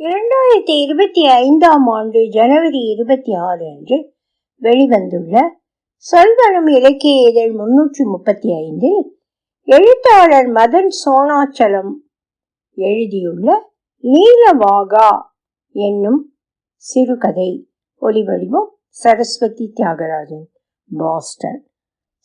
இரண்டாயிரத்தி இருபத்தி ஐந்தாம் ஆண்டு ஜனவரி இருபத்தி ஆறு அன்று வெளிவந்துள்ள சொல்வனம் இலக்கிய இதழ் முன்னூற்றி முப்பத்தி ஐந்தில் எழுத்தாளர் மதன் சோனாச்சலம் எழுதியுள்ள நீலவாகா என்னும் சிறுகதை. ஒலிவடிவம் சரஸ்வதி தியாகராஜன் பாஸ்டன்.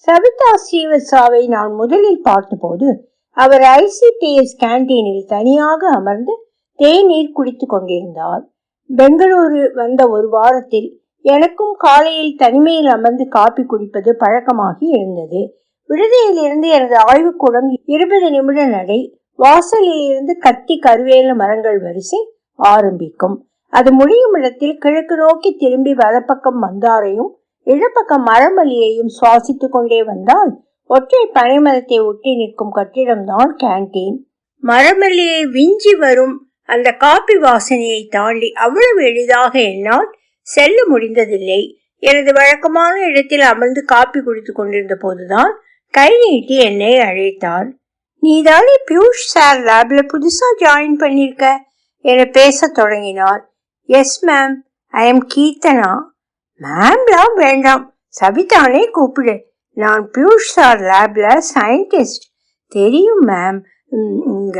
சவிதா ஸ்ரீவத்சாவை நான் முதலில் பார்த்தபோது அவர் ஐசிபிஎஸ் கேண்டீனில் தனியாக அமர்ந்து தேநீர் குடித்து கொண்டிருந்தாள். பெங்களூரு வந்த ஒரு வாரத்தில் எனக்கும் காலையில் தனிமையில் அமர்ந்து காப்பி குடிப்பது பழக்கமாகி இருந்தது. விடுதியிலிருந்து எனது ஆய்வுக்கூடம் இருபது நிமிட நடை வாசலில் இருந்து கத்தி கருவேல மரங்கள் வரிசை ஆரம்பிக்கும். அது முடியும் இடத்தில் கிழக்கு நோக்கி திரும்பி வலப்பக்கம் மந்தாரையும் இடப்பக்கம் மரமல்லியையும் சுவாசித்துக் கொண்டே வந்தால் ஒற்றை பனைமரத்தை ஒட்டி நிற்கும் கட்டிடம்தான் கேண்டீன் மரமல்லியை விஞ்சி வரும் அந்த காப்பி வாசனையை தாண்டி அவ்வளவு எளிதாக என்னால் செல்ல முடிந்ததில்லை. எனது வழக்கமான இடத்தில் அமர்ந்து காப்பி குடித்துக் கொண்டிருந்த போதுதான் கை நீட்டி என்னை அழைத்தார். நீதானே பியூஷ் சார் லேப்ல புதுசா ஜாயின் பண்ணிருக்க? என பேச தொடங்கினார். Yes ma'am I am Keerthana. மேம்லாம் வேண்டாம். சபிதானே கூப்பிடு. நான் பியூஷ் சார் லேப்ல சயின்டிஸ்ட். தெரியும் மேம் இங்க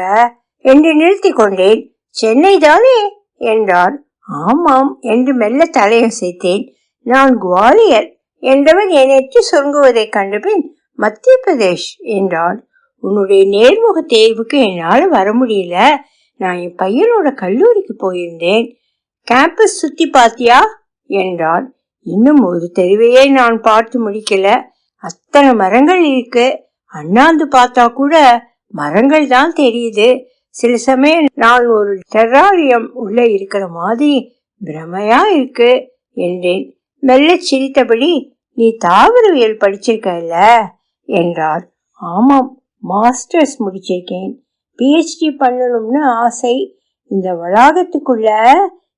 என்று நிறுத்தி கொண்டேன். சென்னை தானே? என்றார் ஆமாம் என்று மெல்ல தலையசைத்தேன் நான் குவாலியர் என்றவன் என் எச்சு கண்டபின் மத்திய பிரதேஷ் என்றார் உன்னுடைய நேர்முக தேர்வுக்கு என்னால் வர முடியல. நான் என் பையனோட கல்லூரிக்கு போயிருந்தேன். கேம்பஸ் சுத்தி பாத்தியா? என்றார் இன்னும் ஒரு தெருவையே நான் பார்த்து முடிக்கல. அத்தனை மரங்கள் இருக்கு. அண்ணாந்து பார்த்தா கூட மரங்கள் தான் தெரியுது. சில சமயம் நான் ஒரு டெராரியம் உள்ள இருக்கிற மாதிரி பிரமையா இருக்கு என்றேன். மெல்ல சிரித்தபடி நீ தாவரவியல் படிச்சிருக்கல என்றார். ஆமாம் மாஸ்டர்ஸ் முடிச்சிருக்கேன். பிஹெச்டி பண்ணணும்னு ஆசை. இந்த வளாகத்துக்குள்ள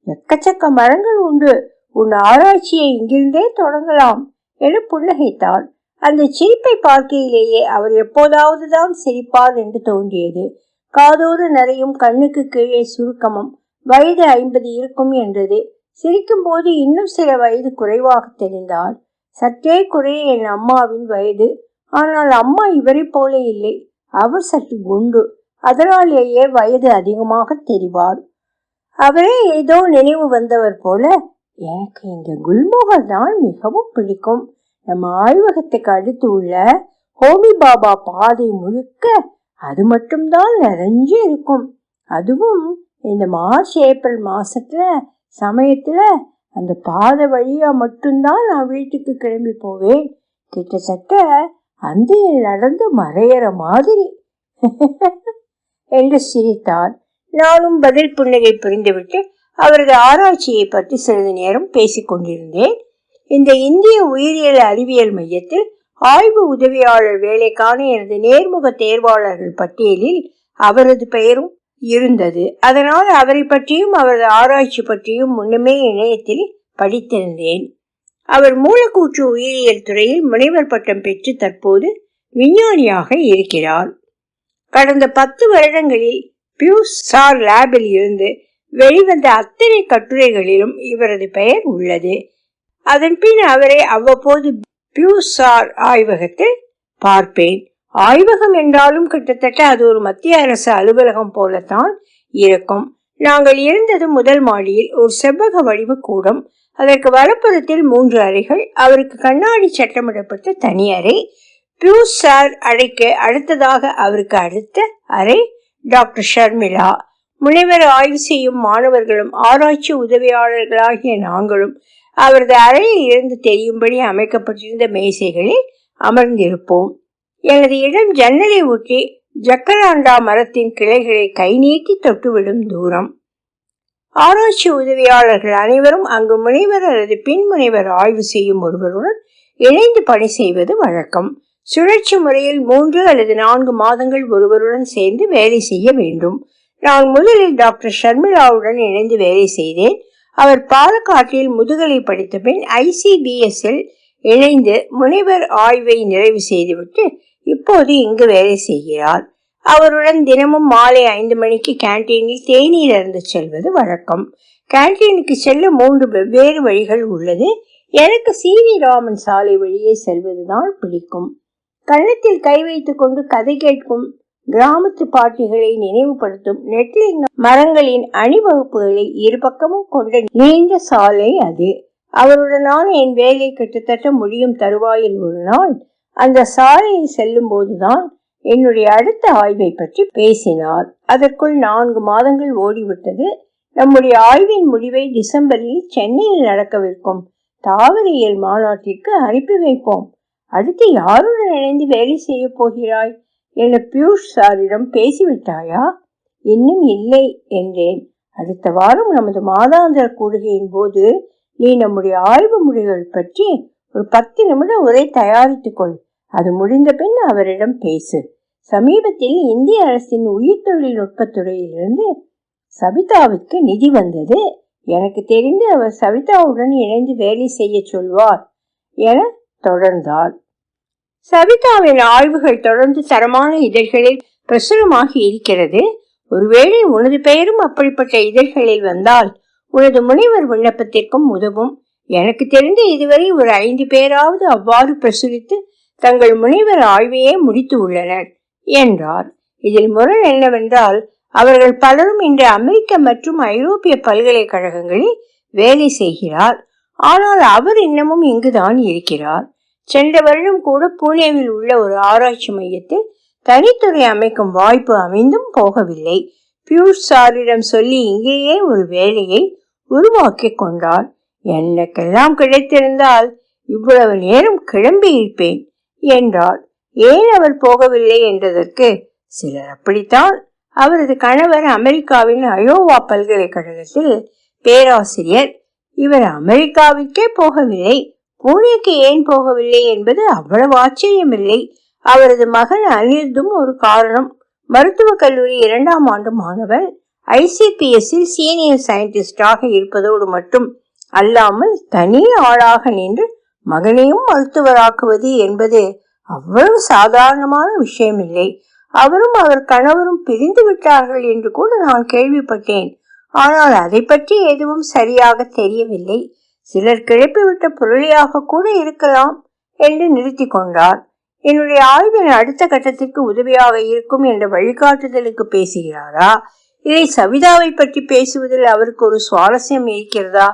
எக்கச்சக்க மரங்கள் உண்டு. உன் ஆராய்ச்சியை இங்கிருந்தே தொடங்கலாம் என புன்னகைத்தாள். அந்த சிரிப்பை பார்க்கையிலேயே அவர் எப்போதாவது தான் சிரிப்பார் என்று தோன்றியது. காதோடு நிறையும் கண்ணுக்கு கீழே சுருக்கமும் வயது ஐம்பது இருக்கும் என்றது. சிரிக்கும் போது இன்னும் சில வயது குறைவாக தெரிந்தால் சற்றே குறைய என் அம்மாவின் வயது. ஆனால் அம்மா இவரை போல இல்லை. அவர் சற்று குண்டு. அதனாலேயே வயது அதிகமாக தெரிவார். அவரே ஏதோ நினைவு வந்தவர் போல எனக்கு இந்த குல்முகர் தான் மிகவும் பிடிக்கும். நம்ம ஆய்வகத்துக்கு அடுத்து உள்ள ஹோமி பாபா பாதை முழுக்க அது மட்டும்தான் நிறைஞ்சு இருக்கும். அதுவும் இந்த மார்ச் ஏப்ரல் மாசத்துல சமயத்துல அந்த பாதை வழியா மட்டும்தான் நான் வீட்டுக்கு கிளம்பி போவேன். கிட்டத்தட்ட அந்த நடந்து மறையிற மாதிரி. என்று சிரித்தார் நானும் பதில் புன்னகை புரிந்துவிட்டு அவரது ஆராய்ச்சியை பற்றி சிறிது நேரம் பேசிக் கொண்டிருந்தேன் இந்த இந்திய உயிரியல் அறிவியல் மையத்தில் ஆய்வு உதவியாளர் வேலைக்கான எனது நேர்முக தேர்வாளர்கள் பட்டியலில் அவரது பெயரும் இருந்தது. அதனால் அவரை பற்றியும் அவரது ஆராய்ச்சி பற்றியும் முன்னமே இணையத்தில் படித்திருந்தேன். அவர் மூலக்கூற்று உயிரியல் துறையில் முனைவர் பட்டம் பெற்று தற்போது விஞ்ஞானியாக இருக்கிறார். கடந்த பத்து வருடங்களில் பியூஸ் சார் லேபில் இருந்து வெளிவந்த அத்தனை கட்டுரைகளிலும் இவரது பெயர் உள்ளது. அதன் பின் அவரை அவ்வப்போது பியூசார் ஆய்வகத்தில் பார்ப்பேன். ஆய்வகம் என்றாலும் கிட்டத்தட்ட அது ஒரு மத்திய அரசு அலுவலகம் போலத்தான் இருக்கும். நாங்கள் இருந்தது முதல் மாடியில் ஒரு செவ்வக வடிவு கூடம். அதற்கு வலப்புறத்தில் மூன்று அறைகள். அவருக்கு கண்ணாடி சட்டமிடப்பட்ட தனி அறை. பியூஸ் சார் அறைக்கு அடுத்ததாக அவருக்கு அடுத்த அறை டாக்டர் ஷர்மிளா. முனைவர் ஆய்வு செய்யும் மாணவர்களும் ஆராய்ச்சி உதவியாளர்களாகிய நாங்களும் அவரது அறையில் இருந்து தெரியும்படி அமைக்கப்பட்டிருந்த மேசைகளில் அமர்ந்திருப்போம். எனது இடம் ஜன்னலை ஒட்டி ஜக்கராண்டா மரத்தின் கிளைகளை கை நீட்டி தொட்டுவிடும் தூரம். ஆராய்ச்சி உதவியாளர்கள் அனைவரும் அங்கு முனைவர் அல்லது பின் முனைவர் ஆய்வு செய்யும் ஒருவருடன் இணைந்து பணி செய்வது வழக்கம். சுழற்சி முறையில் மூன்று அல்லது நான்கு மாதங்கள் ஒருவருடன் சேர்ந்து வேலை செய்ய வேண்டும். நான் முதலில் டாக்டர் ஷர்மிளாவுடன் இணைந்து வேலை செய்தேன். அவர் பாலக்காட்டில் முதுகலை படித்த பின் ஐசிபிஎஸ்ஸில் இணைந்து முனைவர் ஆய்வை நிறைவு செய்துவிட்டு இப்போது இங்கு வேலை செய்கிறார். அவருடன் தினமும் மாலை ஐந்து மணிக்கு கேன்டீனில் தேநீர் அருந்து செல்வது வழக்கம். கேன்டீனுக்கு செல்ல மூன்று வெவ்வேறு வழிகள் உள்ளது. எனக்கு சி வி ராமன் சாலை வழியே செல்வதுதான் பிடிக்கும். கன்னத்தில் கை வைத்துக்கொண்டு கதை கேட்கும் கிராமத்து பாட்டிகளை நினைவுபடுத்தும் நெட்லிங் மரங்களின் அணிவகுப்புகளை இருபக்கமும் கொண்ட நீண்ட சாலை அது. அவருடனான என் வேலை கிட்டத்தட்ட முடியும் தருவாயில் ஒரு நாள் அந்த சாலையை செல்லும் போதுதான் என்னுடைய அடுத்த ஆய்வை பற்றி பேசினார். அதற்குள் நான்கு மாதங்கள் ஓடிவிட்டது. நம்முடைய ஆய்வின் முடிவை டிசம்பரில் சென்னையில் நடக்கவிருக்கும் தாவரியல் மாநாட்டிற்கு அனுப்பி வைப்போம். அடுத்து யாருடன் இணைந்து வேலை செய்ய போகிறாய்? என பியூஷ் சாரிடம் பேசிவிட்டாயா? இன்னும் இல்லை என்றேன். அடுத்த வாரம் நமது மாதாந்திர கூடுகையின் போது நீ நம்முடைய ஆய்வு முடிவுகள் பற்றி ஒரு பத்து நிமிடம் உரை தயாரித்துக் கொள். அது முடிந்த பின் அவரிடம் பேசு. சமீபத்தில் இந்திய அரசின் உயிர் தொழில்நுட்பத் துறையிலிருந்து சபிதாவுக்கு நிதி வந்தது. எனக்கு தெரிந்து அவர் சவிதாவுடன் இணைந்து வேலை செய்ய சொல்வார் என தொடர்ந்தார் சவிதாவின் ஆய்வுகள் தொடர்ந்து தரமான இதழ்களில் பிரசுரமாகி இருக்கிறது. ஒருவேளை உனது பெயரும் அப்படிப்பட்ட இதழ்களில் வந்தால் உனது முனைவர் விண்ணப்பத்திற்கும் உதவும். எனக்கு தெரிந்து இதுவரை ஒரு ஐந்து பேராவது அவ்வாறு பிரசுரித்து தங்கள் முனைவர் ஆய்வையே முடித்து உள்ளனர் என்றார். இதில் முரண் என்னவென்றால் அவர்கள் பலரும் இன்று அமெரிக்க மற்றும் ஐரோப்பிய பல்கலைக்கழகங்களில் வேலை செய்கிறார். ஆனால் அவர் இன்னமும் இங்குதான் இருக்கிறார். சென்ற வருடம் கூட புனேவில் உள்ள ஒரு ஆராய்ச்சி மையத்தில் தனித்துறை அமைக்கும் வாய்ப்பு அமைந்தும் போகவில்லை. பியூஷ் சாரிடம் சொல்லி இங்கேயே ஒரு வேலையை உருவாக்கி கொண்டார். எனக்கெல்லாம் கிடைத்திருந்தால் இவ்வளவு நேரம் கிளம்பி இருப்பேன் என்றார். ஏன் அவர் போகவில்லை என்றதற்கு சிலர் அப்படித்தான். அவரது கணவர் அமெரிக்காவின் அயோவா பல்கலைக்கழகத்தில் பேராசிரியர். இவர் அமெரிக்காவிற்கே போகவில்லை. பூனேக்கு ஏன் போகவில்லை என்பது அவ்வளவு ஆச்சரியமில்லை. அவரது மகன் அனிருத்தும் ஒரு காரணம். மருத்துவக் கல்லூரி இரண்டாம் ஆண்டு மாணவன் ஐசிபிஎஸ்சில் சீனியர் சயின்டிஸ்டாக இருப்பதோடு மட்டும் அல்லாமல் தனி ஆளாக நின்று மகனையும் மருத்துவராக்குவது என்பது அவ்வளவு சாதாரணமான விஷயமில்லை. அவரும் அவர் கணவரும் பிரிந்து விட்டார்கள் என்று கூட நான் கேள்விப்பட்டேன். ஆனால் அதை பற்றி எதுவும் சரியாக தெரியவில்லை. சிலர் கிளப்பிவிட்ட புரளியாக கூட இருக்கலாம் என்று நிறுத்தி கொண்டார். என்னுடைய ஆய்வின் அடுத்த கட்டத்திற்கு உதவியாக இருக்கும் என்ற வழிகாட்டுதலுக்கு பேசுகிறாரா? இதை சவிதாவை பற்றி பேசுவதில் அவருக்கு ஒரு சுவாரஸ்யம் இருக்கிறதா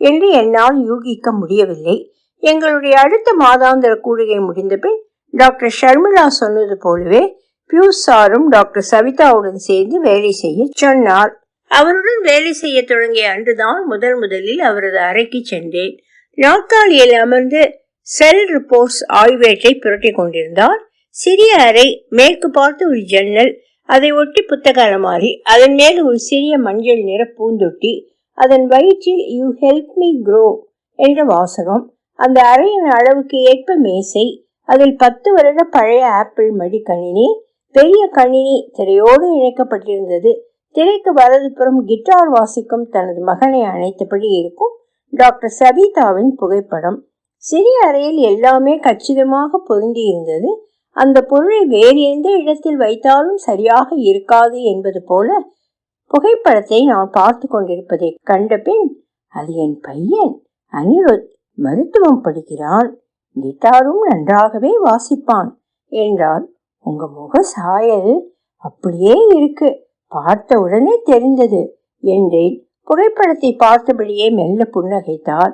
என்று என்னால் யூகிக்க முடியவில்லை. எங்களுடைய அடுத்த மாதாந்திர கூடுகை முடிந்த பின் டாக்டர் ஷர்மிளா சொன்னது போலவே பியூஸ் சாரும் டாக்டர் சவிதாவுடன் சேர்ந்து வேலை செய்ய சொன்னார். அவருடன் வேலை செய்ய தொடங்கிய அன்றுதான் முதல் முதலில் அவரது அறைக்கு சென்றேன். நாற்காலியில் அமர்ந்து செல் ரிப்போர்ட்ஸ் ஆய்வேட்டை புரட்டி கொண்டிருந்தார். சிறிய அறை மேற்கு பார்த்து ஒரு ஜன்னல் அதை ஒட்டி புத்தக அலமாரி அதன் மேல் ஒரு சிறிய மஞ்சள் நிற பூந்தொட்டி அதன் வயிற்றில் யூ ஹெல்ப் மீ க்ரோ என்ற வாசகம் அந்த அறையின் அளவுக்கு ஏற்ப மேசை அதில் பத்து வருட பழைய ஆப்பிள் மடிக்கணினி பெரிய கணினி திரையோடு இணைக்கப்பட்டிருந்தது. திரைக்கு வலதுபுறம் கிட்டார் வாசிக்கும் தனது மகனை அணைத்தபடி இருக்கும் டாக்டர் சபிதாவின் புகைப்படம். சிறிய அறையில் எல்லாமே கச்சிதமாக பொருந்தி இருந்தது. அந்த பொருளை வேறு எந்த இடத்தில் வைத்தாலும் சரியாக இருக்காது என்பது போல புகைப்படத்தை நான் பார்த்து கொண்டிருப்பதை கண்ட பின் அது என் பையன் அனிருத் மருத்துவம் படிக்கிறான். கிட்டாரும் நன்றாகவே வாசிப்பான் என்றால் உங்க முக சாயல் அப்படியே இருக்கு. பார்த்த உடனே தெரிந்தது. என்றேன். புகைப்படத்தை பார்த்தபடியே மெல்ல புன்னகைத்தார்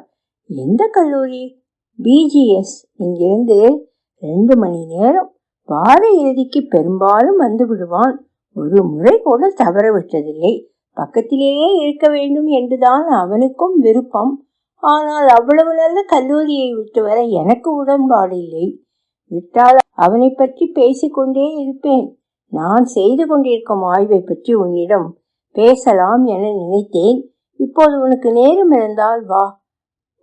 எந்த கல்லூரி? பிஜிஎஸ் இங்கிருந்து ரெண்டு மணி நேரம் வார இறுதிக்கு பெரும்பாலும் வந்து விடுவான். ஒரு முறை கூட தவற விட்டதில்லை பக்கத்திலேயே இருக்க வேண்டும் என்றுதான் அவனுக்கும் விருப்பம். ஆனால் அவ்வளவு நல்ல கல்லூரியை விட்டு வர எனக்கு உடன்பாடு இல்லை. விட்டால் அவனை பற்றி பேசிக்கொண்டே இருப்பேன். நான் செய்து கொண்டிருக்கும் ஆய்வை பற்றி உன்னிடம் பேசலாம் என நினைத்தேன். இப்போது உனக்கு நேரம் இருந்தால் வா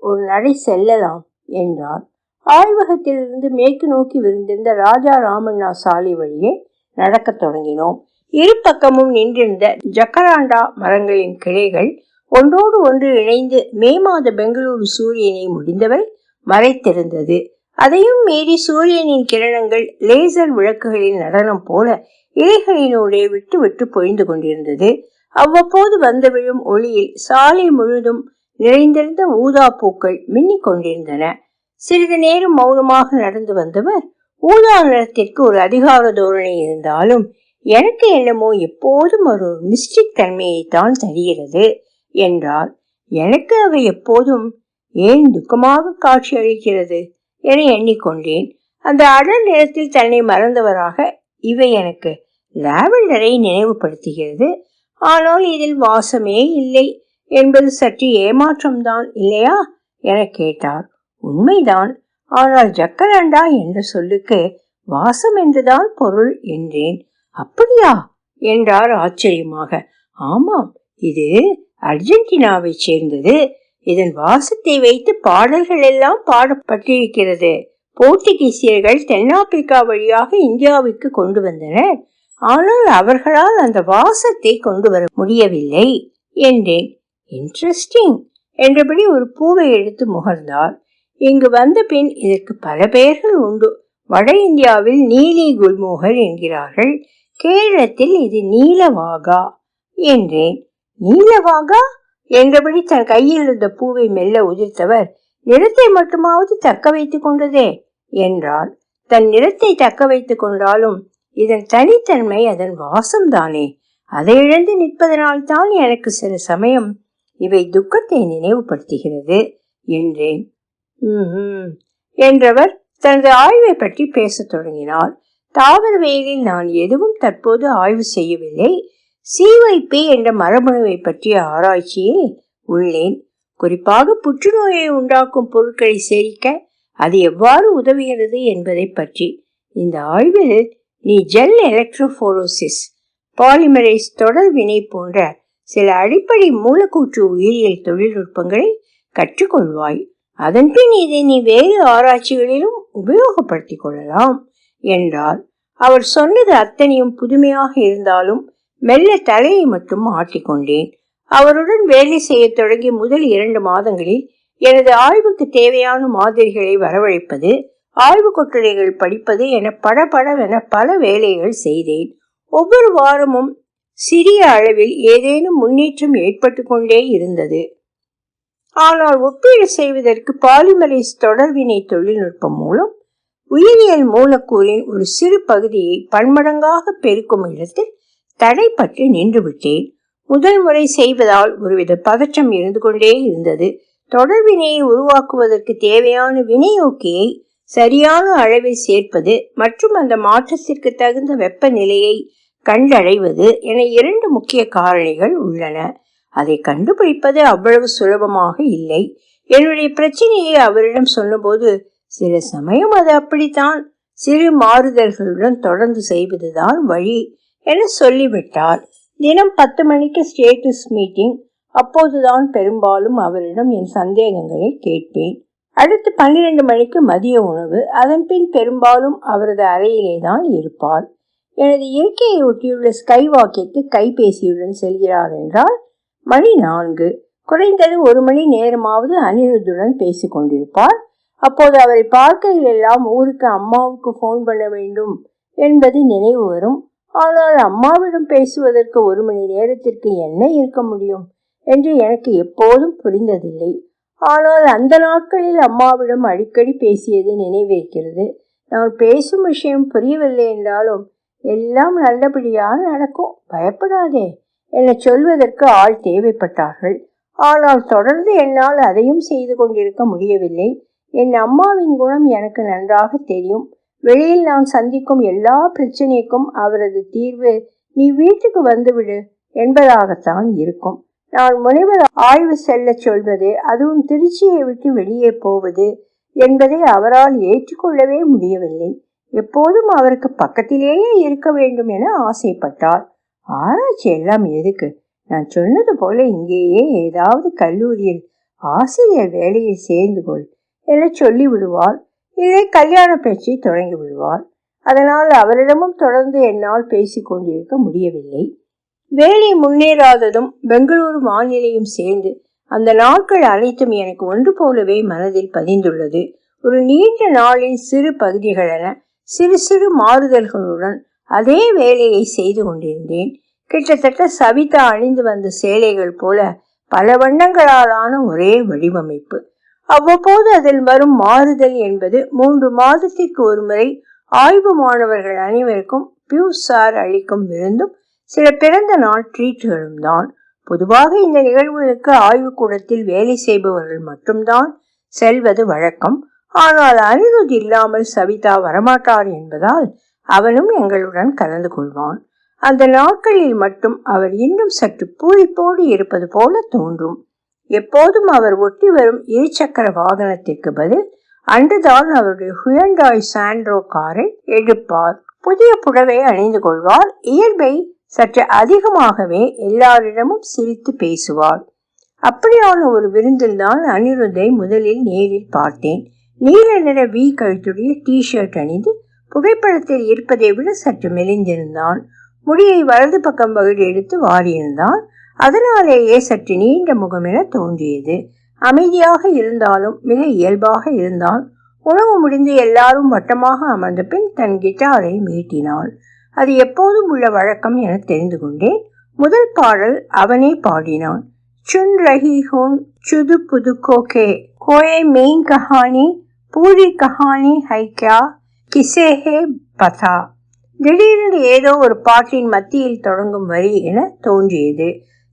ஒரு நடை செல்லலாம் என்றார் ஆய்வகத்திலிருந்து மேற்கு நோக்கி விருந்திருந்த ராஜா ராமண்ணா சாலை வழியே நடக்கத் தொடங்கினோம். இரு பக்கமும் நின்றிருந்த ஜக்கராண்டா மரங்களின் கிளைகள் ஒன்றோடு ஒன்று இணைந்து மே மாத பெங்களூரு சூரியனை முடிந்தவரை மறைத்திருந்தது. அதையும் மீறி சூரியனின் கிரணங்கள் லேசர் விளக்குகளின் நடனம் போல இலைகளினூடே விட்டு விட்டு பொழிந்து கொண்டிருந்தது. அவ்வப்போது வந்து விழும் ஒளியில் சாலை முழுதும் நிறைந்திருந்த ஊதா பூக்கள் மின்னிக் கொண்டிருந்தன. சிறிது நேரம் மௌனமாக நடந்து வந்தவர் ஊதா நிறத்திற்கு ஒரு அதிகார தோரணை இருந்தாலும் எனக்கு என்னமோ எப்போதும் ஒரு மிஸ்டிக் தன்மையை தான் தருகிறது என்றால் எனக்கு அவை எப்போதும் ஏன் துக்கமாக காட்சி அளிக்கிறது? என எண்ணிக்கொண்டேன். அந்த அடல் நேரத்தில் தன்னை மறந்தவராக இவை எனக்கு லாவெண்டரை நினைவுபடுத்துகிறது. ஆனால் இதில் வாசமே இல்லை. என்பது சற்று ஏமாற்றம்தான் இல்லையா? என கேட்டார். உண்மைதான். ஆனால் ஜக்கரண்டா என்ற சொல்லுக்கு வாசம் என்றுதான் பொருள் என்றேன். அப்படியா? என்றார் ஆச்சரியமாக. ஆமாம் இது அர்ஜென்டினாவை சேர்ந்தது. இதன் வாசத்தை வைத்து பாடல்கள் எல்லாம் பாடப்பட்டிருக்கிறது. போர்த்துகீசியர்கள் தென்னாப்பிரிக்கா வழியாக இந்தியாவுக்கு கொண்டு வந்தனர். ஆனால் அவர்களால் அந்த வாசத்தை கொண்டு வர முடியவில்லை என்றேன். இன்ட்ரெஸ்டிங் என்றபடி ஒரு பூவை எடுத்து முகர்ந்தார். இங்கு வந்த பின் இதற்கு பல பெயர்கள் உண்டு. வட இந்தியாவில் நீலி குல்மோகர் என்கிறார்கள். கேரளத்தில் இது நீலவாகா என்றேன். நீலவாகா? என்றபடி தன் கையில் இருந்த பூவை மெல்ல உதிர்த்தவர் நிறத்தை மட்டுமாவது தக்க வைத்துக் கொண்டதே? என்றால் தன் நிறத்தை தக்க வைத்துக் கொண்டாலும் இதன் தனித்தன்மை அதன் வாசம்தானே? அதை இழந்து நிற்பதனால்தான் எனக்கு சில சமயம் இவை துக்கத்தை நினைவுபடுத்துகிறது என்றேன். என்றவர் தனது ஆய்வை பற்றி பேசத் தொடங்கினார். தாவரவியலில் நான் எதுவும் தற்போது ஆய்வு செய்யவில்லை. சிவைபி என்ற மரபணுவை பற்றிய ஆராய்ச்சியில் உள்ளேன். குறிப்பாக புற்றுநோயை உண்டாக்கும் பொருட்களை சேரிக்க அது எவ்வாறு உதவுகிறது என்பதை பற்றி. இந்த ஆய்வில் நீ ஜெல் எலக்ட்ரோபோரோசிஸ் பாலிமரைஸ் தொடர் வினை போன்ற சில அடிப்படை மூலக்கூற்று உயிரியல் தொழில்நுட்பங்களை கற்றுக்கொள்வாய். அதன்பின் இதை நீ வேறு ஆராய்ச்சிகளிலும் உபயோகப்படுத்திக் கொள்ளலாம் என்றார். அவர் சொன்னது அத்தனையும் புதுமையாக இருந்தாலும் மெல்ல தலையை மட்டும் ஆட்டிக்கொண்டேன். அவருடன் வேலை செய்ய தொடங்கி முதல் இரண்டு மாதங்களில் எனது ஆய்வுக்கு தேவையான மாதிரிகளை வரவழைப்பது ஆய்வு கட்டுரைகள் படிப்பது என படபடவென பல வேலைகள் செய்தேன். ஒவ்வொரு வாரமும் சிறிய அளவில் ஏதேனும் முன்னேற்றம் ஏற்பட்டு கொண்டே இருந்தது. ஆனால் ஒப்பீடு செய்வதற்கு பாலிமரைஸ் தொடர்வினை தொழில்நுட்பம் மூலம் உயிரியல் மூலக்கூறின் ஒரு சிறு பகுதியை பன்மடங்காக பெருக்கும் இடத்தில் தடைப்பட்டு நின்றுவிட்டேன். முதல் முறை செய்வதால் ஒருவித பதற்றம் இருந்து கொண்டே இருந்தது. தொடர்பினையை உருவாக்குவதற்கு தேவையான வினையோக்கியை சரியான அளவில் சேர்ப்பது மற்றும் அந்த மாற்றத்திற்கு தகுந்த வெப்பநிலையை கண்டடைவது என இரண்டு முக்கிய காரணிகள் உள்ளன. அதை கண்டுபிடிப்பது அவ்வளவு சுலபமாக இல்லை. என்னுடைய பிரச்சனையை அவரிடம் சொன்னபோது சில சமயம் அது அப்படித்தான். சிறு மாறுதல்களுடன் தொடர்ந்து செய்வதுதான் வழி. என சொல்லிவிட்டார். தினம் பத்து மணிக்கு ஸ்டேட்டஸ் மீட்டிங் அப்போதுதான் பெரும்பாலும் அவரிடம் என் சந்தேகங்களை கேட்பேன். அடுத்து பன்னிரண்டு மணிக்கு மதிய உணவு. அதன் பின் பெரும்பாலும் அவரது அறையிலே தான் இருப்பார். எனது இயற்கையை ஒட்டியுள்ள ஸ்கை வாக்கிற்கு கைபேசியுடன் செல்கிறார் என்றால் மணி நான்கு. குறைந்தது ஒரு மணி நேரமாவது அனிருத்துடன் பேசிக்கொண்டிருப்பார் அப்போது அவரை பார்க்கையில் எல்லாம் ஊருக்கு அம்மாவுக்கு ஃபோன் பண்ண வேண்டும் என்பது நினைவு வரும். ஆனால் அம்மாவிடம் பேசுவதற்கு ஒரு மணி நேரத்திற்கு என்ன இருக்க முடியும் என்று எனக்கு எப்போதும் புரிந்ததில்லை. ஆனால் அந்த நாட்களில் அம்மாவிடம் அடிக்கடி பேசியது நினைவிருக்கிறது நான் பேசும் விஷயம் புரியவில்லை என்றாலும் எல்லாம் நல்லபடியாக நடக்கும். பயப்படாதே என சொல்வதற்கு ஆள் தேவைப்பட்டார்கள். ஆனால் தொடர்ந்து என்னால் அதையும் செய்து கொண்டிருக்க முடியவில்லை. என் அம்மாவின் குணம் எனக்கு நன்றாக தெரியும். வெளியில் நான் சந்திக்கும் எல்லா பிரச்சனைக்கும் அவரது தீர்வு நீ வீட்டுக்கு வந்துவிடு என்பதாகத்தான் இருக்கும். நான் முனைவர் ஆய்வு செல்ல சொல்வது அதுவும் திருச்சியை விட்டு வெளியே போவது என்பதை அவரால் ஏற்றுக்கொள்ளவே முடியவில்லை. எப்போதும் அவருக்கு பக்கத்திலேயே இருக்க வேண்டும் என ஆசைப்பட்டார். ஆராய்ச்சி எல்லாம் எதுக்கு? நான் சொன்னது போல இங்கேயே ஏதாவது கல்லூரியில் ஆசிரியர் வேலையில் சேர்ந்து கொள் என சொல்லிவிடுவார். விடுவார் இல்லை கல்யாண பேச்சை தொடங்கி விடுவார். அதனால் அவரிடமும் தொடர்ந்து என்னால் பேசிக் கொண்டிருக்க முடியவில்லை. வேலை முன்னேறாததும் பெங்களூரு வானிலையும் சேர்ந்து அந்த நாட்கள் அனைத்தும் எனக்கு ஒன்று போலவே மனதில் பதிந்துள்ளது. ஒரு நீண்ட நாளின் சிறு பகுதிகளென சிறு சிறு மாறுதல்களுடன் அதே வேலையை செய்து கொண்டிருந்தேன். கிட்டத்தட்ட சவிதா அணிந்து வந்த சேலைகள் போல பல வண்ணங்களாலான ஒரே வடிவமைப்பு. அவ்வப்போது அதில் வரும் மாறுதல் என்பது மூன்று மாதத்திற்கு ஒரு முறை ஆய்வு மாணவர்கள் அனைவருக்கும் பியூஸ் சார் அளிக்கும் விருந்தும் சில பிறந்த நாள் ட்ரீட்டுகளும் தான். பொதுவாக இந்த நிகழ்வுகளுக்கு ஆய்வுக்கூடத்தில் வேலை செய்பவர்கள் மட்டும்தான் செல்வது வழக்கம். ஆனால் அனிருத் இல்லாமல் சவிதா வரமாட்டார் என்பதால் அவனும் எங்களுடன் கலந்து கொள்வான். அந்த நாட்களில் மட்டும் அவர் இன்னும் சற்று பூரிப்போடு இருப்பது போல தோன்றும். எப்போதும் அவர் ஒட்டி வரும் இருசக்கர வாகனத்திற்கு பதில் அன்றுதான் அவருடைய ஹுயண்டாய் சாண்ட்ரோ காரை எடுப்பார். புதிய புடவை அணிந்து கொள்வார். இயல்பை சற்று அதிகமாகவே எல்லாரிடமும் சிரித்து பேசுவார். அப்படியான ஒரு விருந்தில் தான் அனிருத்தை முதலில் நேரில் பார்த்தேன். நீல நிற வி கழுத்துடைய டி ஷர்ட் அணிந்து புகைப்படத்தில் இருப்பதை விட சற்று மெலிந்திருந்தான். முடியை வலது பக்கம் பகுதி எடுத்து வாரியிருந்தான். அதனாலேயே சற்று நீண்ட முகம் என தோன்றியது. அமைதியாக இருந்தாலும் மிக இயல்பாக இருந்தான் உணவு முடிந்து எல்லாரும் வட்டமாக அமர்ந்த பின் தன் கிட்டாரை மீட்டினாள். அது எப்போதும் உள்ள வழக்கம் என தெரிந்து கொண்டேன். முதல் பாடல் அவனே பாடினான். சுன் ரஹி ஹூன் சுது புது கோகே கோயே மெயின் கஹானி பூரி கஹானி ஹைக்யா கிசேஹே பதா. திடீரென்று ஏதோ ஒரு பாட்டின் மத்தியில் தொடங்கும் வரி என தோன்றியது.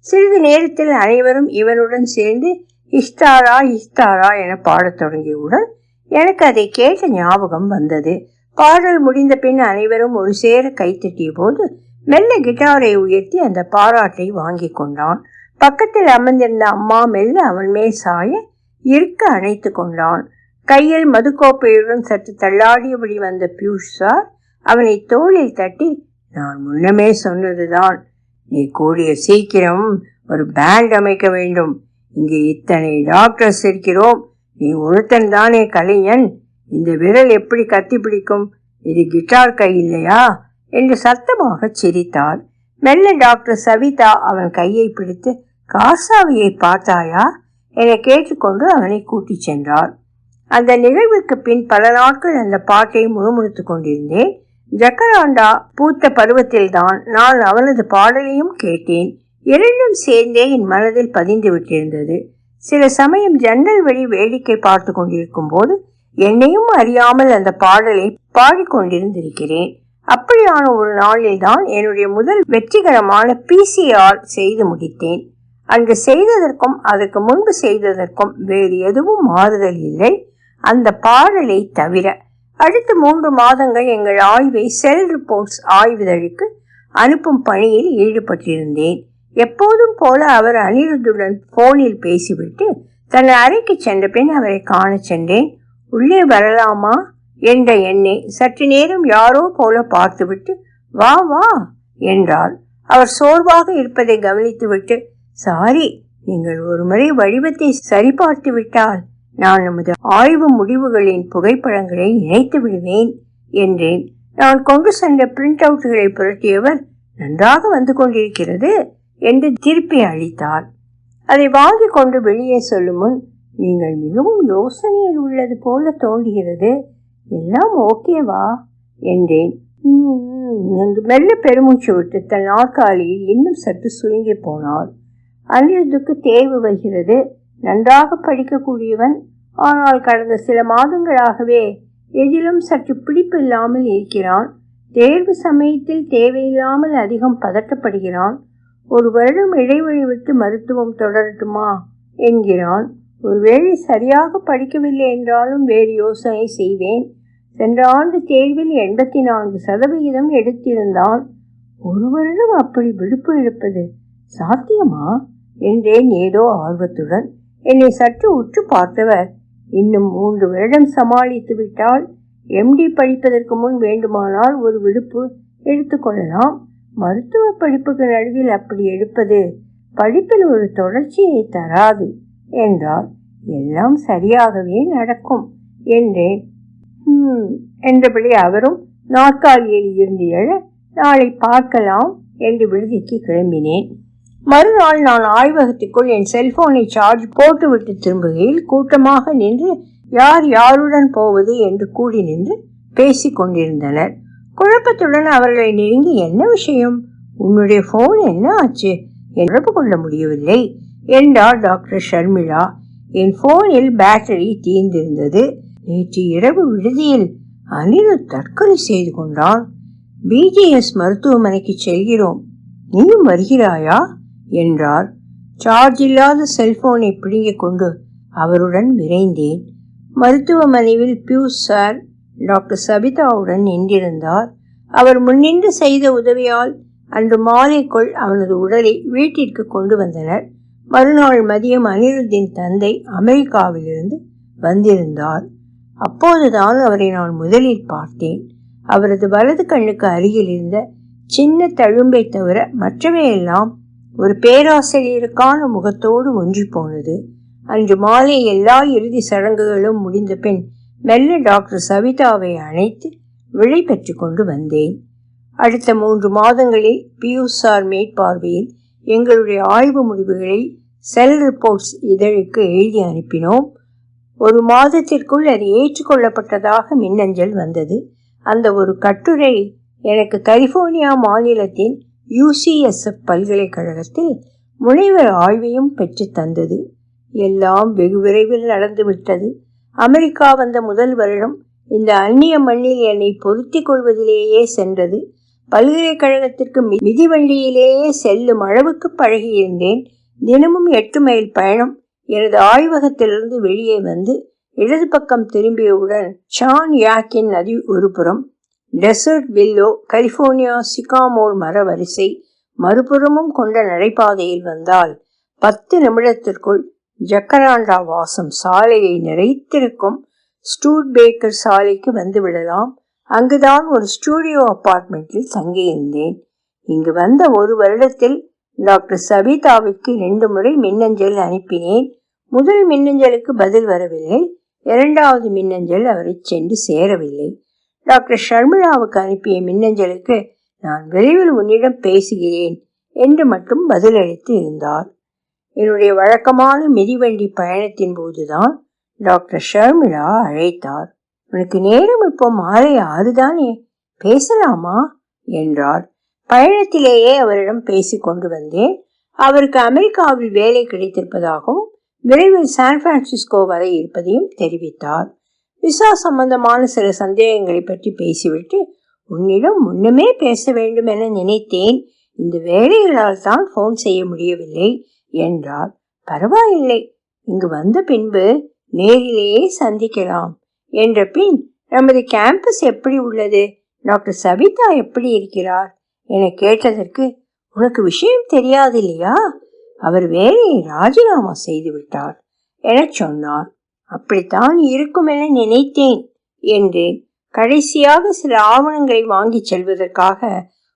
சிறிது நேரத்தில் அனைவரும் இவனுடன் சேர்ந்து இஸ்தாரா இஸ்தாரா என பாடத் தொடங்கியவுடன் எனக்கு அதை கேட்ட ஞாபகம் வந்தது. பாடல் முடிந்த பின் அனைவரும் ஒரு சேர கைத்தட்டிய போது மெல்ல கிட்டாரை உயர்த்தி அந்த பாராட்டை வாங்கி கொண்டான். பக்கத்தில் அமர்ந்திருந்த அம்மா மெல்ல அவன் மேல் சாய இருக்க அணைத்து கொண்டான். கையில் மதுக்கோப்பையுடன் சற்று தள்ளாடியபடி வந்த பியூஷ் சார் அவனை தோளில் தட்டி நான் முன்னமே சொன்னதுதான் நீ கூடிய சீக்கிரம் ஒரு பேண்ட் அமைக்க வேண்டும். இங்கே இத்தனை டாக்டர்ஸ் இருக்கிறோம். நீ ஒருத்தன் தானே கலைஞன். இந்த விரல் எப்படி கத்தி பிடிக்கும்? இது கிட்டார் கை இல்லையா? என்று சத்தமாக சிரித்தாள். மெல்ல டாக்டர் சவிதா அவன் கையை பிடித்து காசாவியை பார்த்தாயா? என கேட்டுக்கொண்டு அவனை கூட்டிச் சென்றாள். அந்த நிகழ்வுக்கு பின் பல நாட்கள் அந்த பாட்டை முழுமுழுத்து கொண்டிருந்தேன். ஜக்கராண்டா பூத்த பருவத்தில்தான் நான் அவனது பாடலையும் கேட்டேன். இரண்டும் சேர்ந்தே என் மனதில் பதிந்து விட்டிருந்தது. சில சமயம் ஜன்னல் வழி வேடிக்கை பார்த்து கொண்டிருக்கும் போது என்னையும் அறியாமல் அந்த பாடலை பாடிக்கொண்டிருந்திருக்கிறேன். அப்படியான ஒரு நாளில் தான் என்னுடைய முதல் வெற்றிகரமான பிசிஆர் செய்து முடித்தேன். அன்று செய்ததற்கும் அதற்கு முன்பு செய்ததற்கும் வேறு எதுவும் மாறுதல் இல்லை. அந்த பாடலை தவிர அடுத்த மூன்று மாதங்கள் எங்கள் ஆய்வை செல் ரிப்போர்ட்ஸ் ஆய்வுதழுக்கு அனுப்பும் பணியில் ஈடுபட்டிருந்தேன். எப்போதும் போல அவர் அனிருத்துடன் போனில் பேசிவிட்டு தன் அறைக்கு சென்ற பின் அவரை காண சென்றேன். உள்ளே வரலாமா? என்ற என்னை சற்று நேரம் யாரோ போல பார்த்துவிட்டு வா வா என்றார். அவர் சோர்வாக இருப்பதை கவனித்துவிட்டு சாரி நீங்கள் ஒருமுறை வடிவத்தை சரிபார்த்து விட்டால் நான் நமது ஆய்வு முடிவுகளின் புகைப்படங்களை இணைத்து விடுவேன் என்றேன். நான் கொண்டு சென்ற பிரிண்ட் அவுட்களை புரட்டியவர் நன்றாக வந்து கொண்டிருக்கிறது என்று திருப்பி அளித்தார். அதை வாங்கி கொண்டு வெளியே சொல்லும் முன் நீங்கள் மிகவும் யோசனையில் உள்ளது போல தோன்றுகிறது. எல்லாம் ஓகேவா என்றேன். என்று மெல்ல பெருமூச்சு விட்டு தன் நாற்காலியில் இன்னும் சற்று சுருங்கி போனார். அனிருத்துக்கு தேர்வு வருகிறது. நன்றாக படிக்கக்கூடியவன் ஆனால் கடந்த சில மாதங்களாகவே எதிலும் சற்று பிடிப்பு இல்லாமல் இருக்கிறான். தேர்வு சமயத்தில் தேவையில்லாமல் அதிகம் பதட்டப்படுகிறான். ஒரு வருடம் இடைவெளி விட்டு மருத்துவம் தொடரட்டுமா? என்கிறான். ஒருவேளை சரியாக படிக்கவில்லை என்றாலும் வேறு யோசனை செய்வேன். சென்ற ஆண்டு தேர்வில் எண்பத்தி நான்கு சதவிகிதம் எடுத்திருந்தான். ஒரு வருடம் அப்படி விடுப்பு எடுப்பது சாத்தியமா? என்றேன் ஏதோ ஆர்வத்துடன். என்னை சற்று உற்று பார்த்தவர் இன்னும் மூன்று வருடம் சமாளித்து விட்டால் எம்டி படிப்பதற்கு முன் வேண்டுமானால் ஒரு விடுப்பு எடுத்துக்கொள்ளலாம் மருத்துவ படிப்புக்கு நடுவில் அப்படி எடுப்பது படிப்பில் ஒரு தொடர்ச்சியை தராது என்றால் எல்லாம் சரியாகவே நடக்கும் என்றேன். என்றபடி அவரும் நாற்காலியில் இருந்து எழ நாளை பார்க்கலாம் என்று விடுதிக்கு கிளம்பினேன். மறுநாள் நான் ஆய்வகத்துக்குள் என் செல்போனை சார்ஜ் போட்டுவிட்டு திரும்புகையில் கூட்டமாக நின்று யார் யாருடன் போவது? என்று கூடி நின்று பேசிக் கொண்டிருந்தனர். குழப்பத்துடன் அவர்களை நெருங்கி என்ன விஷயம்? உன்னுடைய போன் என்ன ஆச்சு? தொடர்பு கொள்ள முடியவில்லை. என்றார் டாக்டர் ஷர்மிளா? என் போனில் பேட்டரி தீர்ந்திருந்தது. நேற்று இரவு விடுதியில் அனிருத் தற்கொலை செய்து கொண்டான். பிஜிஎஸ் மருத்துவமனைக்கு செல்கிறோம். நீயும் வருகிறாயா? என்றார். சார்ஜ் இல்லாத செல்போனை பிடுங்கிக் கொண்டு அவருடன் விரைந்தேன். மருத்துவமனையில் பியூஸ் சார் டாக்டர் சபிதாவுடன் நின்றிருந்தார். அவர் முன்னின்று செய்த உதவியால் அன்று மாலைக்குள் அவனது உடலை வீட்டிற்கு கொண்டு வந்தனர். மறுநாள் மதியம் அனிருத்தின் தந்தை அமெரிக்காவிலிருந்து வந்திருந்தார். அப்போதுதான் அவரை நான் முதலில் பார்த்தேன். அவரது வலது கண்ணுக்கு அருகில் இருந்த சின்ன தழும்பை தவிர மற்றவையெல்லாம் ஒரு பேராசிரியருக்கான முகத்தோடு ஒன்றி போனது. அன்று மாலை எல்லா இறுதி சடங்குகளும் முடிந்த பின் மெல்ல டாக்டர் சவிதாவை அழைத்து விழை பெற்று கொண்டு வந்தேன். அடுத்த மூன்று மாதங்களில் பியூசார் மேற்பார்வையில் எங்களுடைய ஆய்வு முடிவுகளை செல் ரிப்போர்ட்ஸ் இதழுக்கு எழுதி அனுப்பினோம். ஒரு மாதத்திற்குள் அது ஏற்றுக்கொள்ளப்பட்டதாக மின்னஞ்சல் வந்தது. அந்த ஒரு கட்டுரை எனக்கு கலிபோர்னியா மாநிலத்தின் யூசிஎஸ்எஃப் பல்கலைக்கழகத்தில் முனைவர் ஆய்வையும் பெற்று தந்தது. எல்லாம் வெகு விரைவில் நடந்துவிட்டது அமெரிக்கா வந்த முதல் வருடம் இந்த அந்நிய மண்ணில் என்னை பொருத்திக் கொள்வதிலேயே சென்றது. பல்கலைக்கழகத்திற்கு மிதிவண்டியிலேயே செல்லும் அளவுக்கு பழகியிருந்தேன். தினமும் எட்டு மைல் பயணம் எனது ஆய்வகத்திலிருந்து வெளியே வந்து இடது பக்கம் திரும்பியவுடன் சான் யாக்கின் நதி ஒருபுறம் டெசர்ட் வில்லோ கலிபோர்னியா சிகாமோர் மர வரிசை மறுபுறமும் கொண்ட நடைபாதையில் வந்தால் பத்து நிமிடத்திற்குள் ஜக்கராண்டா வாசம் சாலையை நிறைத்திருக்கும் ஸ்டூட் பேக்கர் சாலைக்கு வந்து விடலாம். அங்குதான் ஒரு ஸ்டூடியோ அப்பார்ட்மெண்ட்டில் தங்கியிருந்தேன். இங்கு வந்த ஒரு வருடத்தில் டாக்டர் சபிதாவிற்கு ரெண்டு முறை மின்னஞ்சல் அனுப்பினேன். முதல் மின்னஞ்சலுக்கு பதில் வரவில்லை. இரண்டாவது மின்னஞ்சல் அவரை சென்று சேரவில்லை. டாக்டர் ஷர்மிளாவுக்கு அனுப்பிய மின்னஞ்சலுக்கு நான் விரைவில் உன்னிடம் பேசுகிறேன் என்று மட்டும் பதிலளித்து இருந்தார். என்னுடைய வழக்கமான மிதிவண்டி பயணத்தின் போதுதான் டாக்டர் ஷர்மிளா அழைத்தார். உனக்கு நேரம் இப்போ மாலை ஆறுதானே பேசலாமா? என்றார். பயணத்திலேயே அவரிடம் பேசி கொண்டு வந்தேன். அவருக்கு அமெரிக்காவில் வேலை கிடைத்திருப்பதாகவும் விரைவில் சான் பிரான்சிஸ்கோ வரை இருப்பதையும் தெரிவித்தார். விசா சம்பந்தமான சில சந்தேகங்களை பற்றி பேசிவிட்டு உன்னிடம் முன்னமே பேச வேண்டும் என நினைத்தேன். இந்த வேலைகளால் தான் ஃபோன் செய்ய முடியவில்லை. என்றால் பரவாயில்லை. இங்கு வந்த பின்பு நேரிலேயே சந்திக்கலாம். என்ற பின் நமது கேம்பஸ் எப்படி உள்ளது? டாக்டர் சவிதா எப்படி இருக்கிறார்? என கேட்டதற்கு உனக்கு விஷயம் தெரியாது இல்லையா அவர் வேலையை ராஜினாமா செய்து விட்டார் என சொன்னார். அப்படித்தான் இருக்கும் என நினைத்தேன் என்றேன் கடைசியாக சில ஆவணங்களை வாங்கிச் செல்வதற்காக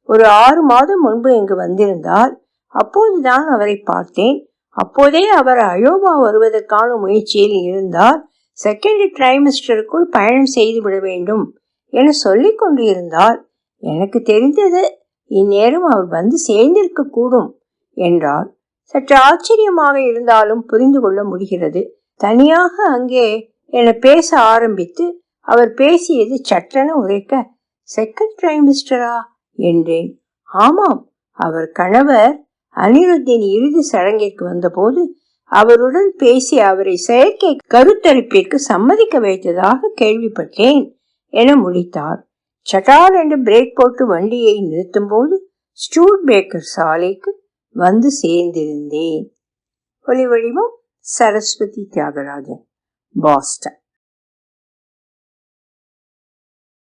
ஒரு ஆறு மாதம் முன்பு இங்கு வந்திருந்தால் அப்போதுதான் அவரை பார்த்தேன். அப்போதே அவர் அயோபா வருவதற்கான முயற்சியில் இருந்தார். செகண்ட் ட்ரைமிஸ்டருக்குள் பயணம் செய்துவிட வேண்டும் என சொல்லிக் கொண்டிருந்தால் எனக்கு தெரிந்தது இந்நேரம் அவர் வந்து சேர்ந்திருக்க கூடும் என்றார். சற்று ஆச்சரியமாக இருந்தாலும் புரிந்து கொள்ள முடிகிறது. தனியாக அங்கே என பேச ஆரம்பித்து அவர் பேசியது சட்டென உரைக்க செகண்ட் ட்ரைமிஸ்டரா என்றேன். ஆமாம் அவர் கணவர் அனிருத்தின் இறுதி சடங்கிற்கு வந்தபோது அவருடன் பேசி அவரை செயற்கை கருத்தரிப்பிற்கு சம்மதிக்க வைத்ததாக கேள்விப்பட்டேன் என முடித்தார். சட்டார் என்று பிரேக் போட்டு வண்டியை நிறுத்தும் போது ஸ்டூட் பேக்கர் சாலைக்கு வந்து சேர்ந்திருந்தேன். ஒலி வடிவம் சரஸ்வதி தியாகராஜன் பாஸ்டன்